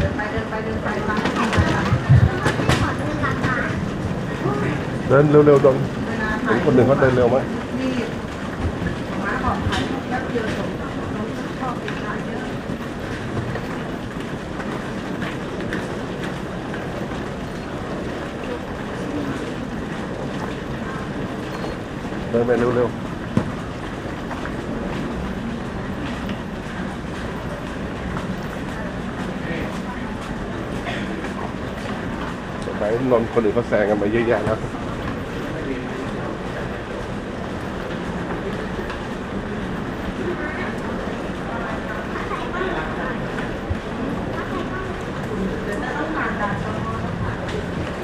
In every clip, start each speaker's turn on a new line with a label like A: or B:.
A: ดินไปเดินไปเดินไปฟังให้ดีนะ
B: เดินเร็วๆดน
A: เวลา
B: เห็
A: ถ่าน ย
B: คนหนึ่งเขาเดินเร็วไหม
A: นี่หมาบอกถ่ายรูปแป๊บเดียวส่งน้องชอบกินข้าวเยอะ
B: เดินไปเร็วๆ สงสัยนนคนอื่นเขาแซงกันมาเยอะแยะแล้ว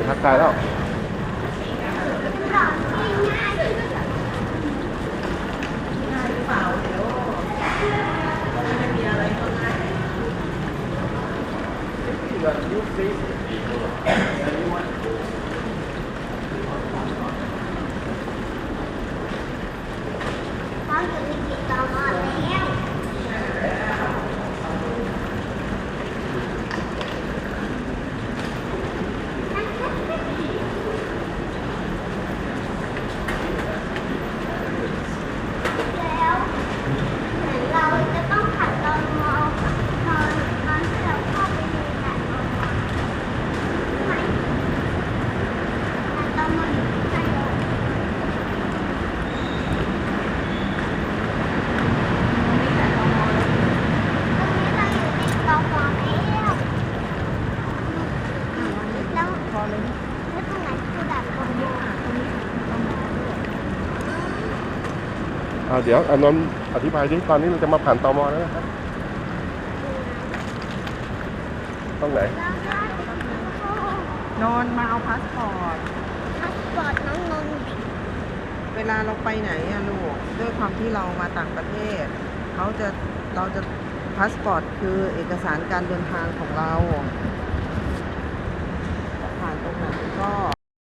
B: ทักทายแล้ว
A: ง่ายหรือเปล่าเดี๋ยวไม่มีอะไรก็ง่าย
C: เขาอยู่ในกิจกรรมแล้ว แล้วเหมือนเราจะต้องผ่านตอนมอตอนตอนที่เราเข้าไปในแบบมอไหมผ่านตอนมออยู่ที่ไหนเลยตอนนี้เราอยู่ในตอมอแล้วแล้ว
A: พอเลย
C: แล้วตรงไหนคือด่านตอมอ
B: อ่า เดี๋ยวอนนท์อธิบายดิตอนนี้เราจะมาผ่านตมแล้วนะครับต้องไหน
A: นอนมาเอาพาสปอร์ต
C: พาสปอร์ตน้องนนท์ดิ
A: เวลาเราไปไหนอะลูก ด้วยความที่เรามาต่างประเทศ เขาจะเราจะพาสปอร์ตคือเอกสารการเดินทางของเรา ผ่านตรงไหนก็